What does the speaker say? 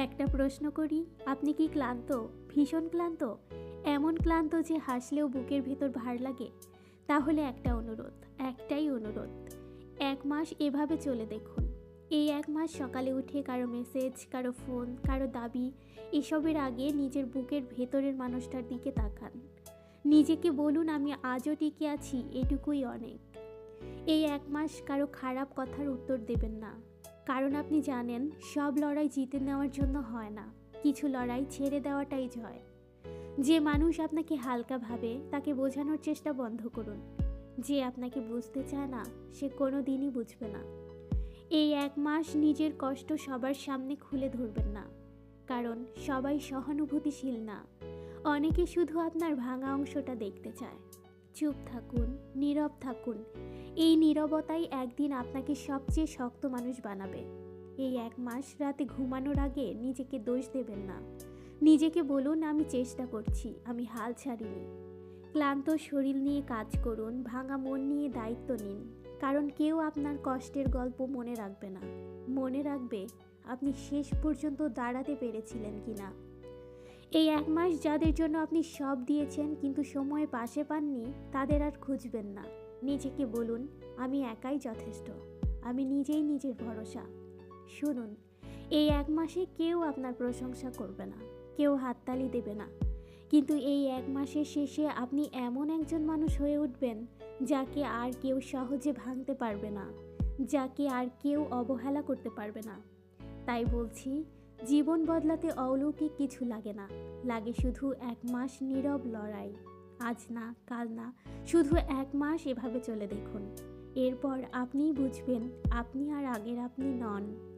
একটা প্রশ্ন করি, আপনি কি ক্লান্ত? ভীষণ ক্লান্ত? এমন ক্লান্ত যে হাসলেও বুকের ভেতর ভার লাগে? তাহলে একটা অনুরোধ, একটাই অনুরোধ। এক মাস এভাবে চলে দেখুন। এই এক মাস সকালে উঠে কারও মেসেজ কারও ফোন কারও দাবি, এসবের আগে নিজের বুকের ভেতরের মানুষটার দিকে তাকান। নিজেকে বলুন, আমি আজও টিকে আছি, এটুকুই অনেক। এই এক মাস কারও খারাপ কথার উত্তর দেবেন না। কারণ আপনি জানেন, সব লড়াই জিতে নেওয়ার জন্য হয় না। কিছু লড়াই ছেড়ে দেওয়াটাই জয়। যে মানুষ আপনাকে হালকা ভাবে, তাকে বোঝানোর চেষ্টা বন্ধ করুন। যে আপনাকে বুঝতে চায় না, সে কোনো দিনই বুঝবে না। এই এক মাস নিজের কষ্ট সবার সামনে খুলে ধরবেন না। কারণ সবাই সহানুভূতিশীল না। অনেকে শুধু আপনার ভাঙা অংশটা দেখতে চায়। চুপ থাকুন, নীরব থাকুন। এই নীরবতাই একদিন আপনাকে সবচেয়ে শক্ত মানুষ বানাবে। এই এক মাস রাতে ঘুমানোর আগে নিজেকে দোষ দেবেন না। নিজেকে বলুন, আমি চেষ্টা করছি, আমি হাল ছাড়িনি। ক্লান্ত শরীর নিয়ে কাজ করুন, ভাঙা মন নিয়ে দায়িত্ব নিন। কারণ কেউ আপনার কষ্টের গল্প মনে রাখবে না। মনে রাখবে, আপনি শেষ পর্যন্ত দাঁড়াতে পেরেছিলেন কিনা। এই এক মাস যাদের জন্য আপনি সব দিয়েছেন কিন্তু সময় পাশে পাননি, তাদের আর খুঁজবেন না। নিজেকে বলুন, আমি একাই যথেষ্ট। আমি নিজেই নিজের ভরসা। শুনুন, এই এক মাসে কেউ আপনার প্রশংসা করবে না, কেউ হাততালি দেবে না। কিন্তু এই এক মাসের শেষে আপনি এমন একজন মানুষ হয়ে উঠবেন, যাকে আর কেউ সহজে ভাঙতে পারবে না, যাকে আর কেউ অবহেলা করতে পারবে না। তাই বলছি জীবন বদলাতে অলৌকিক কিছু লাগে না। লাগে শুধু এক মাস নীরব লড়াই। আজ না, কাল না, শুধু এক মাস এভাবে চলে দেখুন। এরপর আপনিই বুঝবেন, আপনি আর আগের আপনি নন।